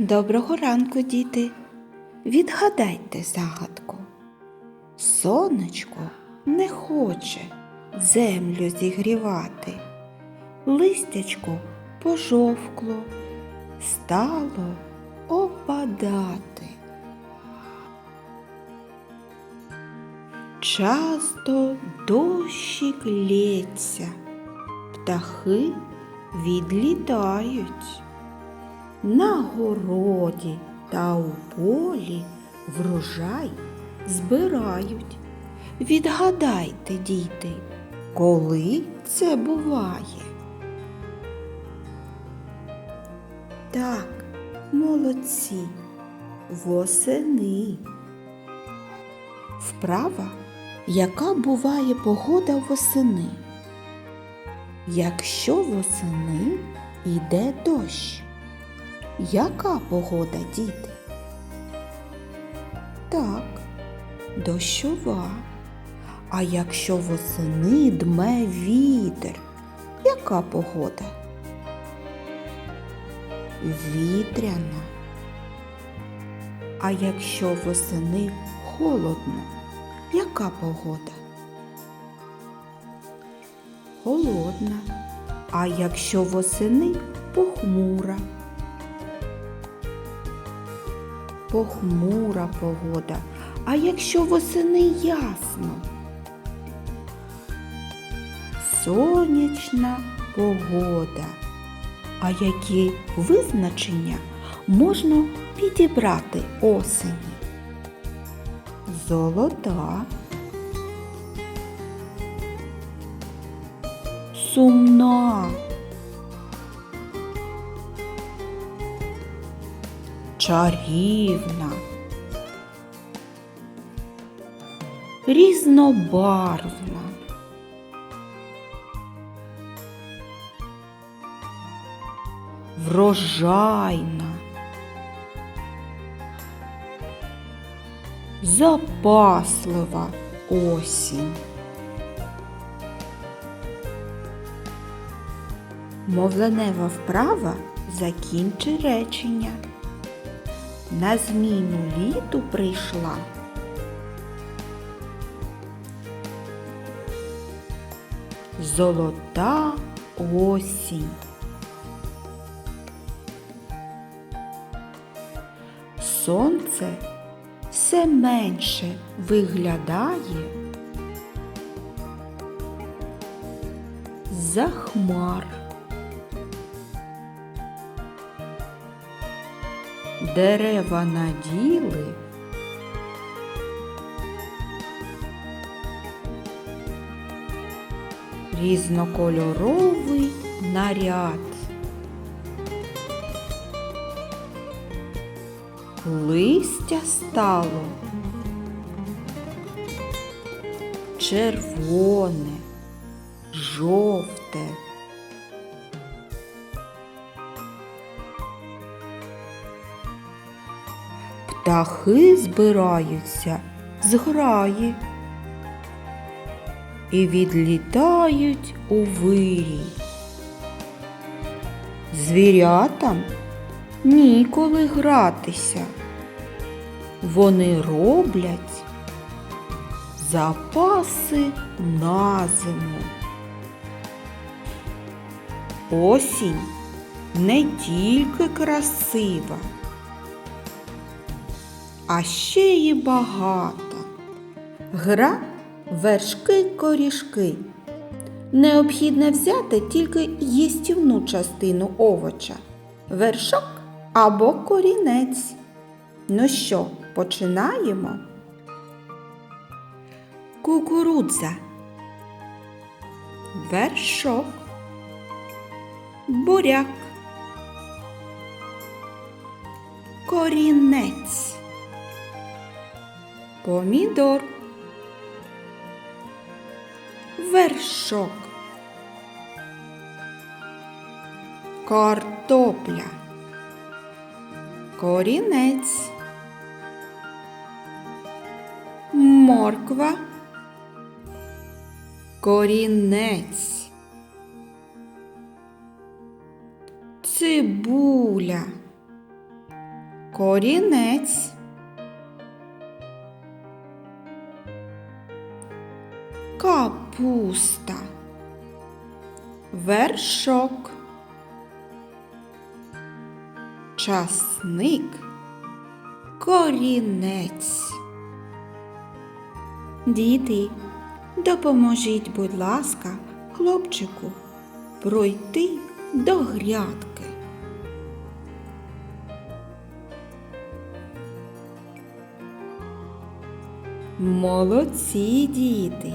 Доброго ранку, діти. Відгадайте загадку. Сонечко не хоче землю зігрівати. Листячко пожовкло, стало опадати. Часто дощик лється, птахи відлітають. На городі та у полі врожай збирають. Відгадайте, діти, коли це буває? Так, молодці, восени. Вправа, яка буває погода восени? Якщо восени йде дощ. Яка погода, діти? Так, дощова. А якщо восени дме вітер, яка погода? Вітряна. А якщо восени холодно, яка погода? Холодна. А якщо восени похмура? Похмура погода. А якщо восени ясно? Сонячна погода. А які визначення можна підібрати осені? Золота. Сумна. Чарівна, різнобарвна. Врожайна, запаслива осінь. Мовленева вправа закінчи речення. На зміну літу прийшла. Золота осінь. Сонце все менше виглядає за хмар. Дерева наділи різнокольоровий наряд. Листя стало червоне, жовте. Птахи збираються з граї і відлітають у вирій. Звірятам ніколи гратися. Вони роблять запаси на зиму. Осінь не тільки красива, а ще й багата. Гра вершки корішки. Необхідно взяти тільки їстівну частину овоча вершок або корінець. Ну що, починаємо? Кукурудза. Вершок. Буряк. Корінець. Помідор. Вершок. Картопля. Корінець. Морква. Корінець. Цибуля. корінець, капуста, вершок, часник, корінець. Діти, допоможіть, будь ласка, хлопчику пройти до грядки. Молодці діти.